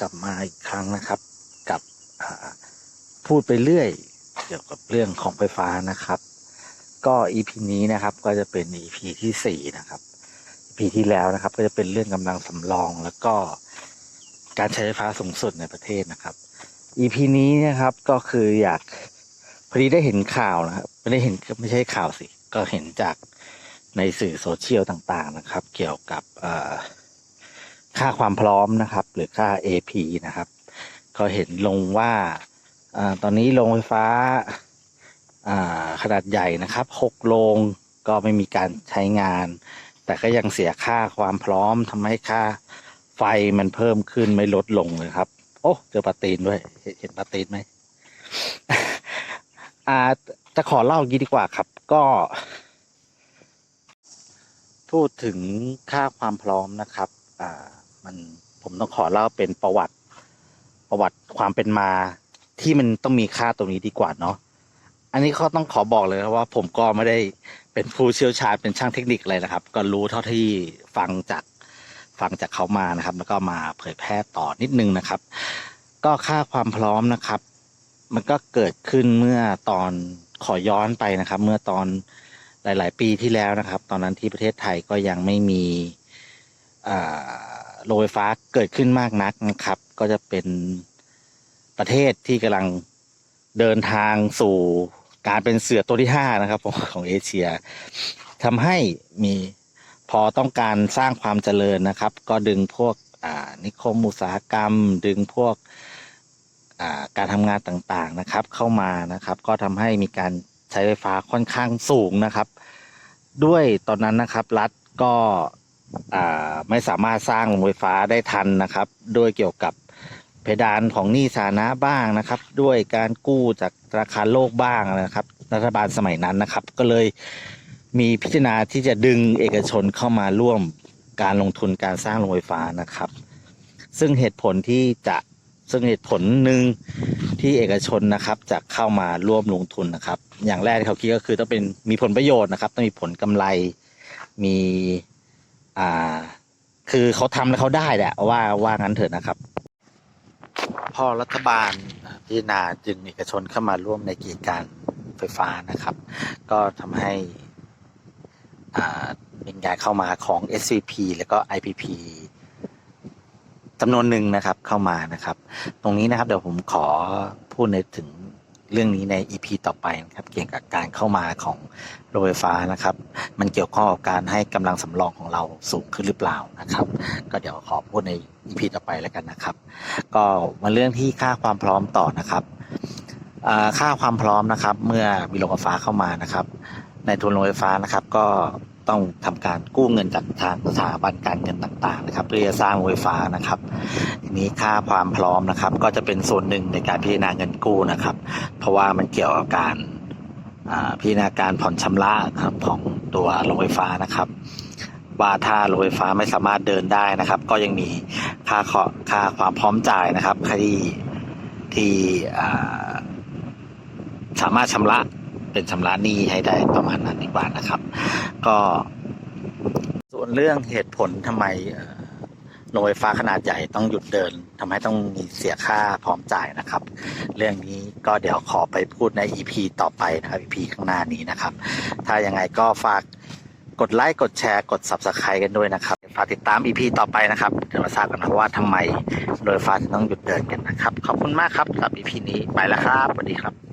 กลับมาอีกครั้งนะครับ กับพูดไปเรื่อย เกี่ยวกับเรื่องของไฟฟ้านะครับ ก็ EP นี้นะครับก็จะเป็น EP ที่สี่นะครับ EP ที่แล้วนะครับ ก็จะเป็นเรื่องกำลังสำรองแล้วก็การใช้ไฟฟ้าสูงสุดในประเทศนะครับ EP นี้นะครับก็คืออยากพอดีได้เห็นข่าวนะครับไม่ได้เห็นไม่ใช่ข่าวสิ ก็เห็นจากในสื่อโซเชียลต่างๆนะครับ เกี่ยวกับเอ่อ ค่าความพร้อมนะครับ หรือค่า AP นะครับ ก็เห็นลงว่าอตอนนี้โรงไฟฟ้าขนาดใหญ่นะครับหกโรงก็ไม่มีการใช้งาน แต่ก็ยังเสียค่าความพร้อมทำให้ค่าไฟมันเพิ่มขึ้นไม่ลดลงเลยครับ โอ้เจอปลาตีนด้วย เห็นปลาตีนไหมอาจะขอเล่ายี้ดีกว่าครับ ก็ พูดถึงค่าความพร้อมนะครับ อ่า มันผมต้องขอเล่าเป็นประวัติ ประวัติความเป็นมาที่มันต้องมีค่าตรงนี้ดีกว่าเนาะอันนี้เขาต้องขอบอกเลยครับว่า ผมก็ไม่ได้เป็นผู้เชี่ยวชาญเป็นช่างเทคนิคอะไรนะครับ ก็รู้เท่าที่ฟังจากฟังจากเขามานะครับ แล้วก็มาเผยแพร่ต่อนิดนึงนะครับ ก็ค่าความพร้อมนะครับ มันก็เกิดขึ้นเมื่อตอนขอย้อนไปนะครับ เมื่อตอนหลาย ๆ ปีที่แล้วนะครับ ตอนนั้นที่ประเทศไทยก็ยังไม่มีอ่า โรงไฟฟ้าเกิดขึ้นมากนักนะครับ ก็จะเป็นประเทศที่กำลังเดินทางสู่การเป็นเสือตัวที่ห้านะครับของของเอเชียทำให้มีพอต้องการสร้างความเจริญนะครับ ก็ดึงพวกนิคมอุตสาหกรรม ดึงพวกการทำงานต่างๆนะครับ เข้ามานะครับ ก็ทำให้มีการใช้ไฟฟ้าค่อนข้างสูงนะครับ ด้วยตอนนั้นนะครับ รัฐก็ ไม่สามารถสร้างโรงไฟฟ้าได้ทันนะครับ ด้วยเกี่ยวกับเพดานของหนี้สาธารณะบ้างนะครับ ด้วยการกู้จากธนาคารโลกบ้างนะครับ รัฐบาลสมัยนั้นนะครับ ก็เลยมีพิจารณาที่จะดึงเอกชนเข้ามาร่วมการลงทุนการสร้างโรงไฟฟ้านะครับ ซึ่งเหตุผลที่จะซึ่งเหตุผลหนึ่งที่เอกชนนะครับจะเข้ามาร่วมลงทุนนะครับ อย่างแรกที่เขาคิดก็คือต้องเป็นมีผลประโยชน์นะครับ ต้องมีผลกำไรมี อ่า คือเขาทำแล้วเขาได้แหละว่าว่างั้นเถอะนะครับ พอรัฐบาลพิจารณาจึงเอกชนเข้ามาร่วมในกิจการไฟฟ้านะครับ ก็ทำให้อ่าเป็นการเข้ามาของ SCP แล้วก็ IPP จำนวนหนึ่งนะครับเข้ามานะครับ ตรงนี้นะครับเดี๋ยวผมขอพูดในถึง เรื่องนี้ใน EP ต่อไปนะครับเกี่ยวกับการเข้ามาของโรงไฟฟ้านะครับ มันเกี่ยวข้องกับการให้กำลังสำรองของเราสูงขึ้นหรือเปล่านะครับ ก็เดี๋ยวขอพูดใน EP ต่อไปแล้วกันนะครับ ก็มาเรื่องที่ค่าความพร้อมต่อนะครับค่าความพร้อมนะครับ เมื่อมีโรงไฟฟ้าเข้ามานะครับ ในทุนโรงไฟฟ้านะครับก็ ต้องทำการกู้เงินจากทางสถาบันการเงินต่างๆนะครับเพื่อจะสร้างรงไฟฟ้านะครับทีนี้ค่าความพร้อมนะครับ ก็จะเป็นส่วนหนึ่งในการพิจารณาเงินกู้นะครับ เพราะว่ามันเกี่ยวกับการพิจารณาการผ่อนชำระครับของตัวโรงไฟฟ้านะครับ ว่าถ้าโรงไฟฟ้าไม่สามารถเดินได้นะครับ ก็ยังมีค่าขอค่าความพร้อมจ่ายนะครับที่ที่สามารถชำระ เป็นชำระหนี้ให้ได้ประมาณนั้นดีกว่านะครับ ก็ส่วนเรื่องเหตุผลทำไมเอ่อโรงไฟฟ้าขนาดใหญ่ต้องหยุดเดินทำให้ต้องมีเสียค่าพร้อมจ่ายนะครับ เรื่องนี้ก็เดี๋ยวขอไปพูดใน EP ต่อไปนะครับ EP ข้างหน้านี้นะครับ ถ้ายังไงก็ฝากกดไลค์กดแชร์กด Subscribe กันด้วยนะครับฝากติดตาม EP ต่อไปนะครับเดี๋ยวมาทราบกันนะว่าทำไมโรงไฟฟ้าถึงต้องหยุดเดินกันนะครับ ขอบคุณมากครับสำหรับ EP นี้ไปแล้วครับสวัสดีครับ